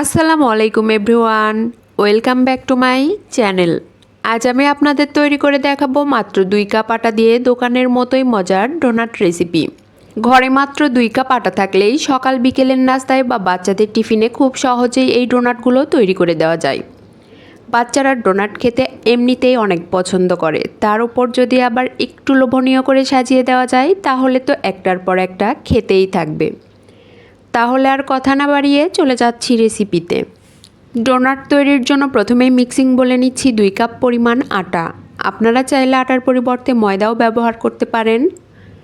আসসালামু আলাইকুম everyone. Welcome back to my channel. আজ আমি আপনাদের তৈরি করে দেখাবো মাত্র দুই কাপ আটা দিয়ে দোকানের মতোই মজার ডোনাট রেসিপি। ঘরে মাত্র দুই কাপ আটা থাকলেই সকাল বিকেলের নাস্তায় বা বাচ্চাদের টিফিনে খুব সহজেই এই ডোনাটগুলো তৈরি করে দেওয়া যায়। বাচ্চারা ডোনাট খেতে এমনিতেই অনেক পছন্দ করে। তার উপর যদি আবার একটু লোভনীয় করে সাজিয়ে দেওয়া যায়, তাহলে তো একটার পর একটা খেতেই থাকবে। তাহলে আর কথা না বাড়িয়ে চলে যাচ্ছি রেসিপিতে ডোনাট তৈরির জন্য প্রথমেই মিক্সিং বলে নিচ্ছি দুই কাপ পরিমাণ আটা। আপনারা চাইলে আটার পরিবর্তে ময়দাও ব্যবহার করতে পারেন।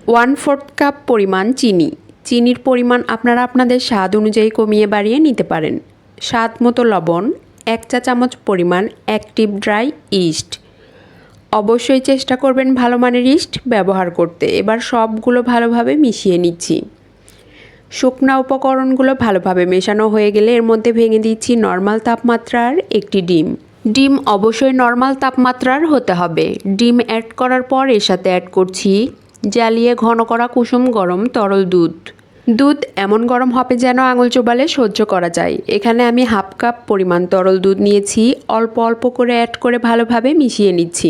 ওয়ান ফোর্থ কাপ পরিমাণ চিনি। চিনির পরিমাণ আপনারা আপনাদের স্বাদ অনুযায়ী কমিয়ে বাড়িয়ে নিতে পারেন। স্বাদ মতো লবণ, এক চা চামচ পরিমাণ অ্যাক্টিভ ড্রাই ইস্ট অবশ্যই চেষ্টা করবেন ভালো মানের ইস্ট ব্যবহার করতে। এবার সবগুলো ভালোভাবে মিশিয়ে নিচ্ছি। শুকনা উপকরণগুলো ভালোভাবে মেশানো হয়ে গেলে এর মধ্যে ভেঙে দিচ্ছি নর্মাল তাপমাত্রার একটি ডিম। ডিম অবশ্যই নর্মাল তাপমাত্রার হতে হবে। ডিম অ্যাড করার পর এর সাথে অ্যাড করছি জ্বালিয়ে ঘন করা কুসুম গরম তরল দুধ। দুধ এমন গরম হবে যেন আঙুল চোবালে সহ্য করা যায়। এখানে আমি হাফ কাপ পরিমাণ তরল দুধ নিয়েছি। অল্প অল্প করে অ্যাড করে ভালোভাবে মিশিয়ে নিচ্ছি।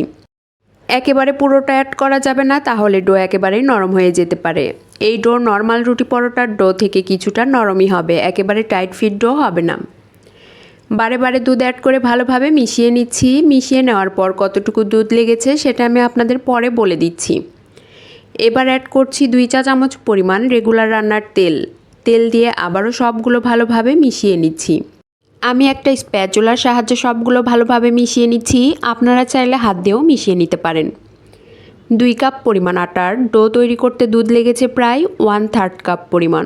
একেবারে পুরোটা অ্যাড করা যাবে না, তাহলে ডো একেবারেই নরম হয়ে যেতে পারে। এই ডো নর্মাল রুটি পরোটার ডো থেকে কিছুটা নরমই হবে, একেবারে টাইট ফিট ডো হবে না। বারে বারে দুধ অ্যাড করে ভালোভাবে মিশিয়ে নিচ্ছি। মিশিয়ে নেওয়ার পর কতটুকু দুধ লেগেছে সেটা আমি আপনাদের পরে বলে দিচ্ছি। এবার অ্যাড করছি দুই চা চামচ পরিমাণ রেগুলার রান্নার তেল। তেল দিয়ে আবারও সবগুলো ভালোভাবে মিশিয়ে নিচ্ছি। আমি একটা স্প্যাচুলার সাহায্যে সবগুলো ভালোভাবে মিশিয়ে নিচ্ছি। আপনারা চাইলে হাত দিয়েও মিশিয়ে নিতে পারেন। দুই কাপ পরিমাণ আটার ডো তৈরি করতে দুধ লেগেছে প্রায় ওয়ান থার্ড কাপ পরিমাণ।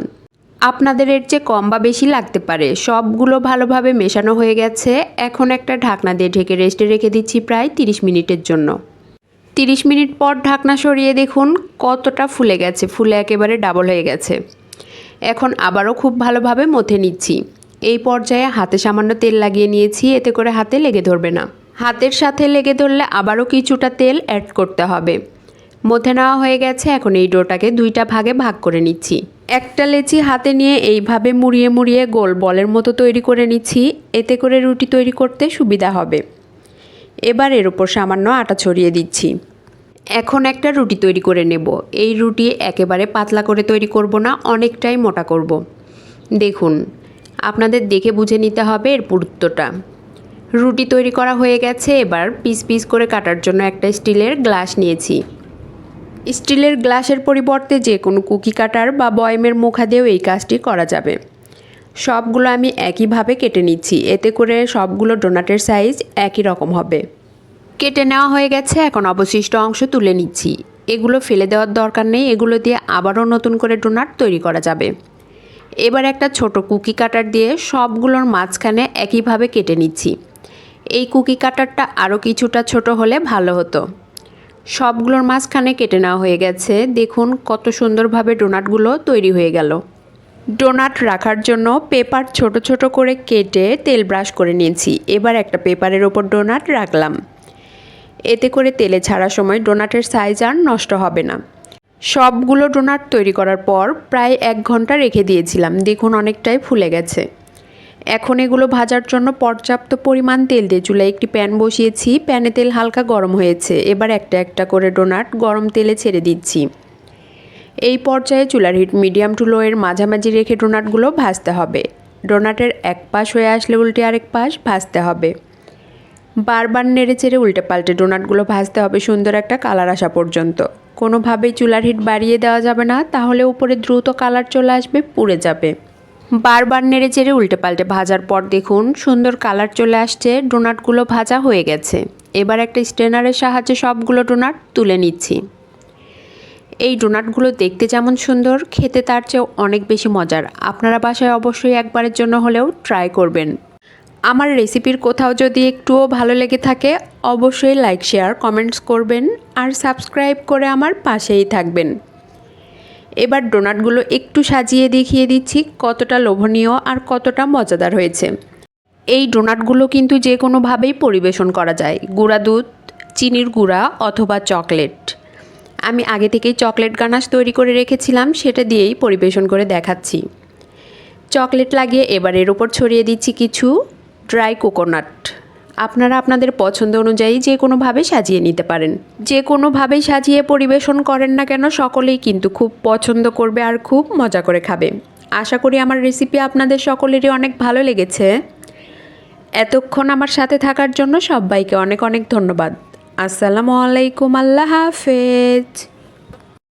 আপনাদের এর চেয়ে কম বা বেশি লাগতে পারে। সবগুলো ভালোভাবে মেশানো হয়ে গেছে। এখন একটা ঢাকনা দিয়ে ঢেকে রেস্টে রেখে দিচ্ছি প্রায় 30 মিনিটের জন্য। 30 মিনিট পর ঢাকনা সরিয়ে দেখুন কতটা ফুলে গেছে। ফুলে একেবারে ডাবল হয়ে গেছে। এখন আবারও খুব ভালোভাবে মথে নিচ্ছি। এই পর্যায়ে হাতে সামান্য তেল লাগিয়ে নিয়েছি, এতে করে হাতে লেগে ধরবে না। হাতের সাথে লেগে ধরলে আবারও কিছুটা তেল অ্যাড করতে হবে। মধ্যে নেওয়া হয়ে গেছে, এখন এই ডোটাকে দুইটা ভাগে ভাগ করে নিচ্ছি। একটা লেচি হাতে নিয়ে এইভাবে মুড়িয়ে মুড়িয়ে গোল বলের মতো তৈরি করে নিচ্ছি, এতে করে রুটি তৈরি করতে সুবিধা হবে। এবার এর উপর সামান্য আটা ছড়িয়ে দিচ্ছি। এখন একটা রুটি তৈরি করে নেব। এই রুটি একেবারে পাতলা করে তৈরি করব না, অনেকটাই মোটা করব। দেখুন আপনাদের দেখে বুঝে নিতে হবে এর পুরুত্বটা। রুটি তৈরি করা হয়ে গেছে, এবার পিস পিস করে কাটার জন্য একটা স্টিলের গ্লাস নিয়েছি। স্টিলের গ্লাসের পরিবর্তে যে কোনো কুকি কাটার বা বয়মের মুখা দিয়েও এই কাজটি করা যাবে। সবগুলো আমি একইভাবে কেটে নিচ্ছি, এতে করে সবগুলো ডোনাটের সাইজ একই রকম হবে। কেটে নেওয়া হয়ে গেছে, এখন অবশিষ্ট অংশ তুলে নিচ্ছি। এগুলো ফেলে দেওয়ার দরকার নেই, এগুলো দিয়ে আবারও নতুন করে ডোনাট তৈরি করা যাবে। এবার একটা ছোট কুকি কাটার দিয়ে সবগুলোর মাঝখানে একইভাবে কেটে নিচ্ছি। এই কুকি কাটারটা আরও কিছুটা ছোট হলে ভালো হতো। সবগুলোর মাঝখানে কেটে নেওয়া হয়ে গেছে। দেখুন কত সুন্দরভাবে ডোনাটগুলো তৈরি হয়ে গেল। ডোনাট রাখার জন্য পেপার ছোট ছোট করে কেটে তেল ব্রাশ করে নিয়েছি। এবার একটা পেপারের ওপর ডোনাট রাখলাম। এতে করে তেলে ছাড়ার সময় ডোনাটের সাইজ আর নষ্ট হবে না। সবগুলো ডোনাট তৈরি করার পর প্রায় এক ঘণ্টা রেখে দিয়েছিলাম। দেখুন অনেকটাই ফুলে গেছে। এখন এগুলো ভাজার জন্য পর্যাপ্ত পরিমাণ তেল দিয়ে চুলায় একটি প্যান বসিয়েছি। প্যানে তেল হালকা গরম হয়েছে। এবার একটা একটা করে ডোনাট গরম তেলে ছেড়ে দিচ্ছি। এই পর্যায়ে চুলার হিট মিডিয়াম টু লোয়ের মাঝামাঝি রেখে ডোনাটগুলো ভাজতে হবে। ডোনাটের এক পাশ হয়ে আসলে উল্টে আরেক পাশ ভাজতে হবে। বারবার নেড়ে চেড়ে উল্টে পাল্টে ডোনাটগুলো ভাজতে হবে সুন্দর একটা কালার আসা পর্যন্ত। কোনোভাবেই চুলার হিট বাড়িয়ে দেওয়া যাবে না, তাহলে উপরে দ্রুত কালার চলে আসবে, পুড়ে যাবে। বারবার নেড়ে চেড়ে উল্টে পাল্টে ভাজার পর দেখুন, সুন্দর কালার চলে আসছে, ডোনাটগুলো ভাজা হয়ে গেছে। এবার একটা স্ট্রেনারের সাহায্যে সবগুলো ডোনাট তুলে নিচ্ছি। এই ডোনাটগুলো দেখতে যেমন সুন্দর, খেতে তার চেয়েও অনেক বেশি মজার। আপনারা বাসায় অবশ্যই একবারের জন্য হলেও ট্রাই করবেন। আমার রেসিপির কোথাও যদি একটুও ভালো লেগে থাকে, অবশ্যই লাইক শেয়ার কমেন্টস করবেন আর সাবস্ক্রাইব করে আমার পাশেই থাকবেন। এবার ডোনাটগুলো একটু সাজিয়ে দেখিয়ে দিচ্ছি, কতটা লোভনীয় আর কতটা মজাদার হয়েছে। এই ডোনাটগুলো কিন্তু যে কোনোভাবেই পরিবেশন করা যায়, গুঁড়া দুধ, চিনির গুঁড়া অথবা চকলেট আমি আগে থেকেই চকলেট গানাশ তৈরি করে রেখেছিলাম, সেটা দিয়েই পরিবেশন করে দেখাচ্ছি। চকলেট লাগিয়ে এবার এর উপর ছড়িয়ে দিচ্ছি কিছু ড্রাই কোকোনাট। আপনারা আপনাদের পছন্দ অনুযায়ী যে কোনোভাবে সাজিয়ে নিতে পারেন। যে কোনোভাবেই সাজিয়ে পরিবেশন করেন না কেন, সকলেই কিন্তু খুব পছন্দ করবে আর খুব মজা করে খাবে। আশা করি আমার রেসিপি আপনাদের সকলেরই অনেক ভালো লেগেছে। এতক্ষণ আমার সাথে থাকার জন্য সবাইকে অনেক অনেক ধন্যবাদ। আসসালামু আলাইকুম, আল্লাহ হাফেজ।